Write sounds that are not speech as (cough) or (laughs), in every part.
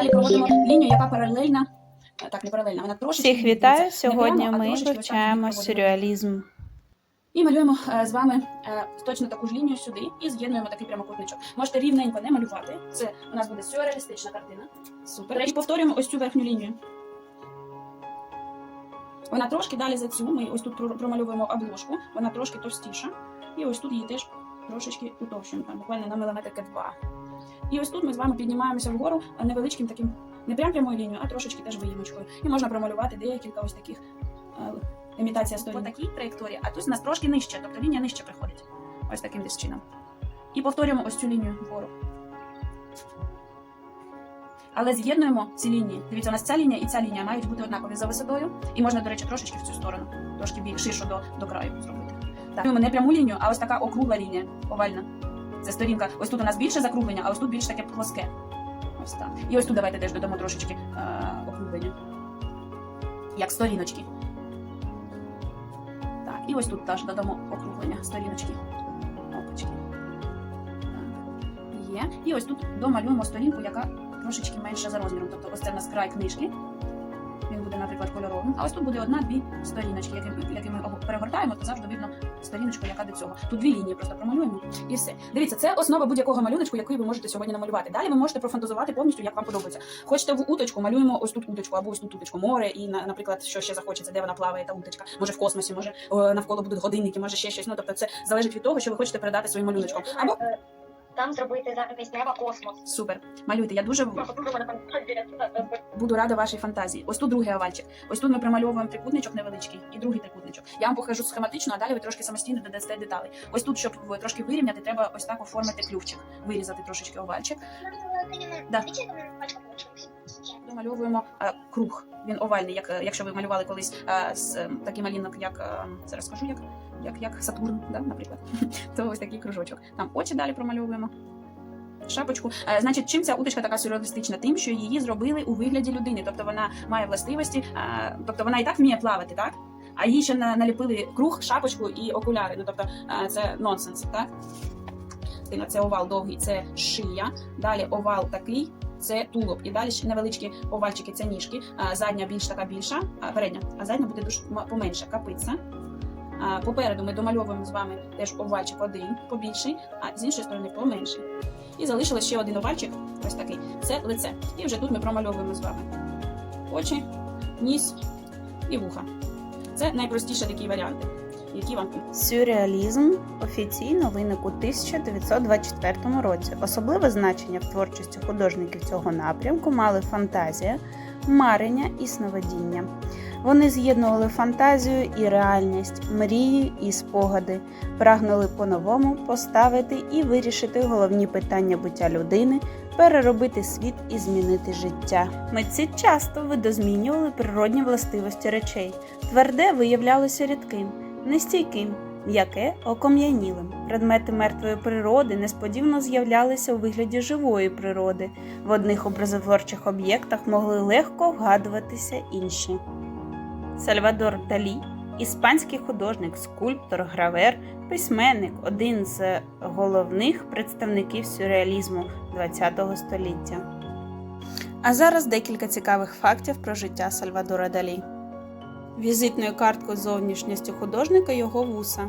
Далі проводимо лінію, яка паралельна. е, Так, не паралельна, вона трошечки. Всіх вітаю! Сьогодні ми вивчаємо сюрреалізм. І малюємо е, з вами е, точно таку ж лінію сюди і з'єднуємо такий прямокутничок. Можете рівненько не малювати. Це у нас буде сюрреалістична картина. Супер. І повторюємо ось цю верхню лінію. Вона трошки далі за цю. Ми ось тут про- промальовуємо обложку, вона трошки товстіша. І ось тут її теж трошечки утовщуємо, там, буквально на міліметрики два. І ось тут ми з вами піднімаємося вгору невеличким таким, не прям прямою лінією, а трошечки теж виїмочкою. І можна промалювати декілька ось таких е, імітація сторін. По такій траєкторії, а тут у нас трошки нижче, тобто лінія нижче приходить. Ось таким десь чином. І повторюємо ось цю лінію вгору. Але з'єднуємо ці лінії. Дивіться, у нас ця лінія і ця лінія мають бути однакові за висотою. І можна, до речі, трошечки в цю сторону, трошки більш ширшу до, до краю зробити. Так, ми не пряму лінію, а ось така округла лінія, овальна. Це сторінка. Ось тут у нас більше закруглення, а ось тут більш таке плоске. Ось так. І ось тут давайте теж додамо трошечки е, округлення. Як сторіночки. Так, і ось тут теж додамо округлення сторіночки. Опачки. Так. Є. І ось тут домалюємо сторінку, яка трошечки менша за розміром. Тобто ось це в нас край книжки. Він буде, наприклад, кольоровим. А ось тут буде одна-дві сторіночки, які, які ми перегортаємо, то завжди видно сторіночку, яка до цього. Тут дві лінії просто промалюємо і все. Дивіться, це основа будь-якого малюночку, який ви можете сьогодні намалювати. Далі ви можете профантазувати повністю, як вам подобається. Хочете в уточку, малюємо ось тут уточку, або ось тут уточку, море, і наприклад, що ще захочеться, де вона плаває, та уточка. Може в космосі, може е, навколо будуть годинники, може ще щось. Ну тобто, це залежить від того, що ви хочете передати своїм малюночком. Або Е, Там зробити замість неба космос. супер, малюйте. Я дуже буду рада вашій фантазії. Ось тут другий овальчик. Ось тут ми примальовуємо трикутничок невеличкий і другий трикутничок. Я вам покажу схематично, а далі ви трошки самостійно додасте деталі. Ось тут, щоб ви трошки вирівняти, треба ось так оформити клювчик, вирізати трошечки овальчик. Да. Домальовуємо е, круг. Він овальний, як е, якщо ви малювали колись е, з такий малюнок, як зараз скажу, як, як, як Сатурн, да, наприклад. (laughs) То ось такий кружочок. Там очі далі промальовуємо. Шапочку. Значить, чим ця уточка така сюрреалістична? Тим, що її зробили у вигляді людини. Тобто вона має властивості, тобто вона і так вміє плавати, так? А їй ще наліпили круг, шапочку і окуляри. Ну тобто це нонсенс, так? Це овал довгий, це шия. Далі овал такий, це тулуб. І далі невеличкі овальчики, це ніжки. Задня більш така більша, а, передня, а задня буде дуже поменше, капиця. Попереду ми домальовуємо з вами теж овальчик один побільший, а з іншої сторони поменший. І залишилось ще один овальчик, ось такий. Це лице. І вже тут ми промальовуємо з вами очі, ніс і вуха. Це найпростіші такі варіанти, які вам Сюрреалізм офіційно виник у 1924 році. Особливе значення в творчості художників цього напрямку мали фантазія, марення і сновидіння. Вони з'єднували фантазію і реальність, мрії і спогади, прагнули по-новому поставити і вирішити головні питання буття людини, переробити світ і змінити життя. Митці часто видозмінювали природні властивості речей. Тверде виявлялося рідким, нестійким, м'яке оком'янілим. Предмети мертвої природи несподівано з'являлися у вигляді живої природи. В одних образотворчих об'єктах могли легко вгадуватися інші. Сальвадор Далі, іспанський художник, скульптор, гравер, письменник, один з головних представників сюрреалізму ХХ століття. А зараз декілька цікавих фактів про життя Сальвадора Далі. Візитною карткою зовнішністю художника його вуса.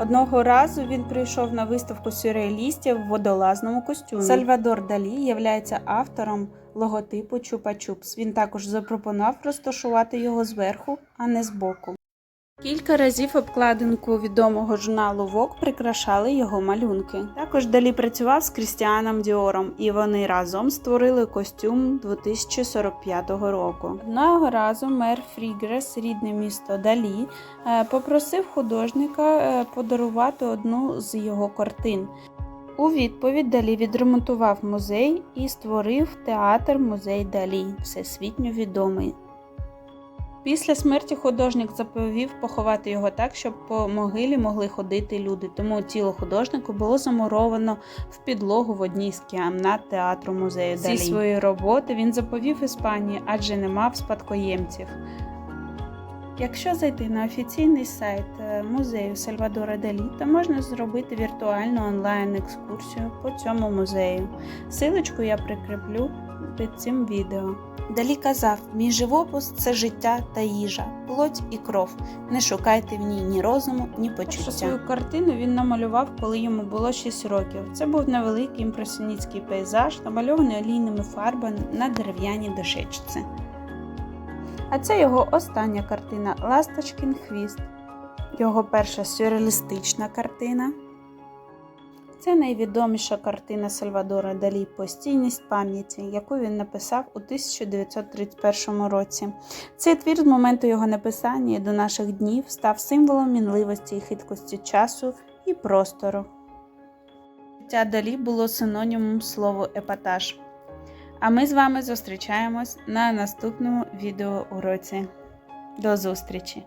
Одного разу він прийшов на виставку сюрреалістів в водолазному костюмі. Сальвадор Далі являється автором логотипу Чупа-Чупс. Він також запропонував розташувати його зверху, а не збоку. Кілька разів обкладинку відомого журналу Vogue прикрашали його малюнки. Також Далі працював з Крістіаном Діором, і вони разом створили костюм 2045 року. Одного разу мер Фрігрес, рідне місто Далі, е, попросив художника е, подарувати одну з його картин. У відповідь Далі відремонтував музей і створив театр музей Далі, всесвітньо відомий. Після смерті художник заповів поховати його так, щоб по могилі могли ходити люди. Тому тіло художника було замуровано в підлогу в одній з кімнат театру музею. Далі. Зі своєї роботи він заповів Іспанії, адже не мав спадкоємців. Якщо зайти на офіційний сайт е, музею Сальвадора Далі, то можна зробити віртуальну онлайн екскурсію по цьому музею. Силочку я прикріплю під цим відео. Далі казав: мій живопис це життя та їжа, плоть і кров. Не шукайте в ній ні розуму, ні почуття. Свою картину він намалював, коли йому було 6 років. Це був невеликий імпресіоністський пейзаж, намальований олійними фарбами на дерев'яній дощечці. А це його остання картина Ласточкін хвіст. Його перша сюрреалістична картина. Це найвідоміша картина Сальвадора Далі Постійність пам'яті, яку він написав у 1931 році. Цей твір з моменту його написання до наших днів став символом мінливості і хиткості часу і простору. Життя Далі було синонімом слову епатаж. А ми з вами зустрічаємось на наступному відеоуроці. До зустрічі!